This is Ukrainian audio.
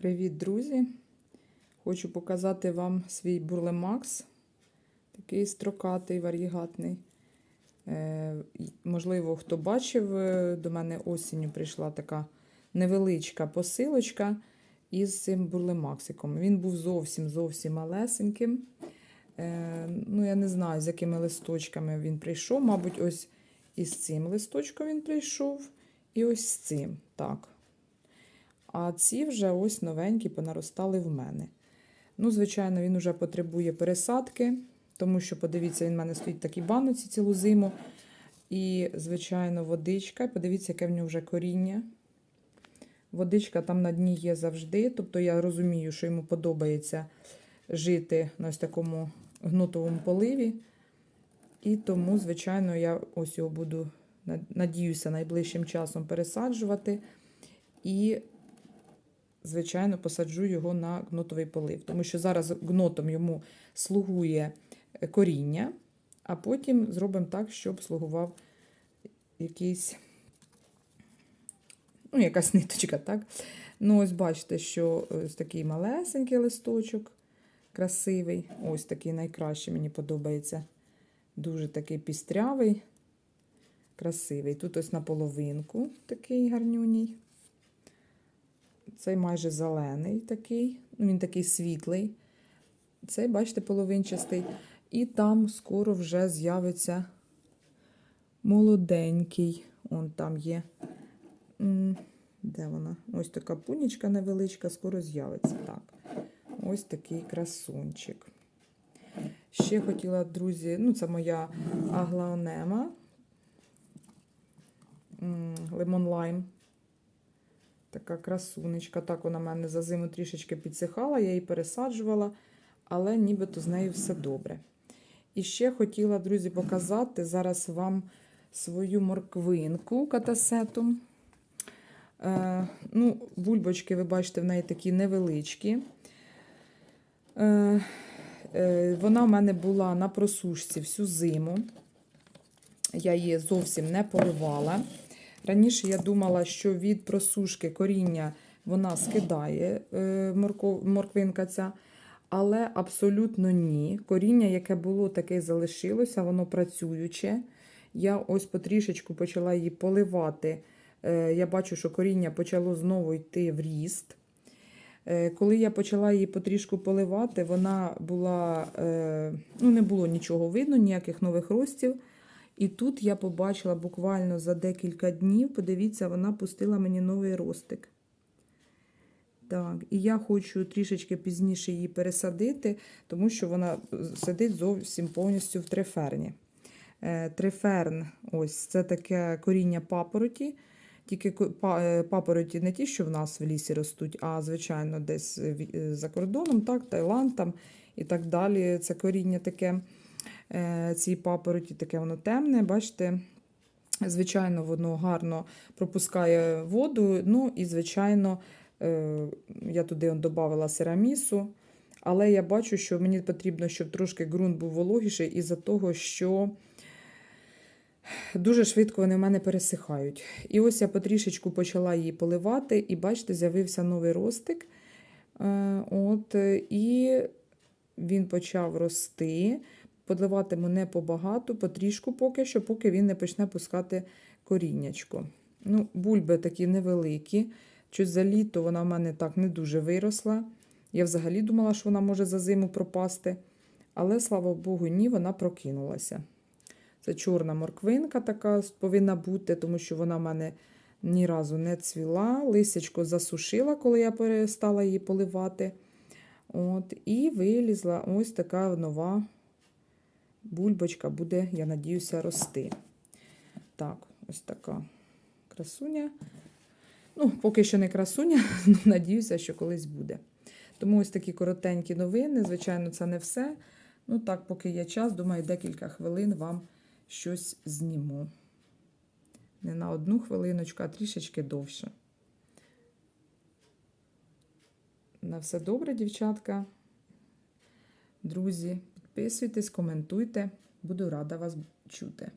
Привіт, друзі! Хочу показати вам свій бурлемакс. Такий строкатий, варігатний. Е, можливо, хто бачив, е, до мене осінню прийшла така невеличка посилочка із цим бурлемаксиком. Він був зовсім зовсім малесеньким. Е, ну, я не знаю, з якими листочками він прийшов. Мабуть, ось із цим листочком він прийшов, і ось з цим. Так. А ці вже ось новенькі понаростали в мене. Ну, звичайно, він вже потребує пересадки, тому що, подивіться, він в мене стоїть в такій баноці цілу зиму. І, звичайно, водичка. Подивіться, яке в нього вже коріння. Водичка там на дні є завжди. Тобто я розумію, що йому подобається жити на ось такому гнутовому поливі. І тому, звичайно, я ось його буду, надіюся, найближчим часом пересаджувати. І звичайно, посаджу його на гнотовий полив. Тому що зараз гнотом йому слугує е, коріння, а потім зробимо так, щоб слугував якийсь, ну, якась ниточка, так? Ну, ось бачите, що ось такий малесенький листочок, красивий. Ось такий найкраще мені подобається. Дуже такий пістрявий, красивий. Тут ось наполовинку такий гарнюній. Цей майже зелений такий, ну він такий світлий. Цей, бачите, половинчастий. І там скоро вже з'явиться молоденький. Он там є. Де вона? Ось така пунічка невеличка, скоро з'явиться. Так. Ось такий красунчик. Ще хотіла, друзі, ну, це моя аглаонема. Лимон лайм. Така красунечка. Так вона в мене за зиму трішечки підсихала, я її пересаджувала, але нібито з нею все добре. І ще хотіла, друзі, показати зараз вам свою морквинку катасету. Е, ну, Бульбочки, ви бачите, в неї такі невеличкі. Е, е, вона в мене була на просушці всю зиму. Я її зовсім не поливала. Раніше я думала, що від просушки коріння вона скидає е, морков, морквинка ця, але абсолютно ні. Коріння, яке було, таке й залишилося, воно працююче. Я ось потрішечку почала її поливати. Е, Я бачу, що коріння почало знову йти в ріст. Е, Коли я почала її потрішку поливати, вона була, ну не було нічого видно, ніяких нових ростів. І тут я побачила буквально за декілька днів, подивіться, вона пустила мені новий ростик. Так, і я хочу трішечки пізніше її пересадити, тому що вона сидить зовсім повністю в триферні. Е, Триферн, ось це таке коріння папороті. Тільки е, папороті не ті, що в нас в лісі ростуть, а звичайно, десь е, за кордоном, так, Таїланд там і так далі. Це коріння таке цій папороті, таке воно темне. Бачите, звичайно, воно гарно пропускає воду. Ну і, звичайно, е, я туди додавала серамісу. Але я бачу, що мені потрібно, щоб трошки ґрунт був вологіший, із-за того, що дуже швидко вони в мене пересихають. І ось я потрішечку почала її поливати, і бачите, з'явився новий ростик. Е, От, е, і він почав рости. Подливатиму не побагато, потрішку поки що, поки він не почне пускати коріннячко. Ну, бульби такі невеликі. Щось за літо вона в мене так не дуже виросла. Я взагалі думала, що вона може за зиму пропасти. Але, слава Богу, ні, вона прокинулася. Це чорна морквинка така повинна бути, тому що вона в мене ні разу не цвіла. Лисячко засушила, коли я перестала її поливати. От, і вилізла ось така нова бульбочка буде, я надіюся, рости. Так, ось така красуня. Ну, поки що не красуня, але надіюся, що колись буде. Тому ось такі коротенькі новини. Звичайно, це не все. Ну так, поки є час, думаю, декілька хвилин вам щось зніму. Не на одну хвилиночку, а трішечки довше. На все добре, дівчатка. Друзі, підписуйтесь, коментуйте. Буду рада вас чути.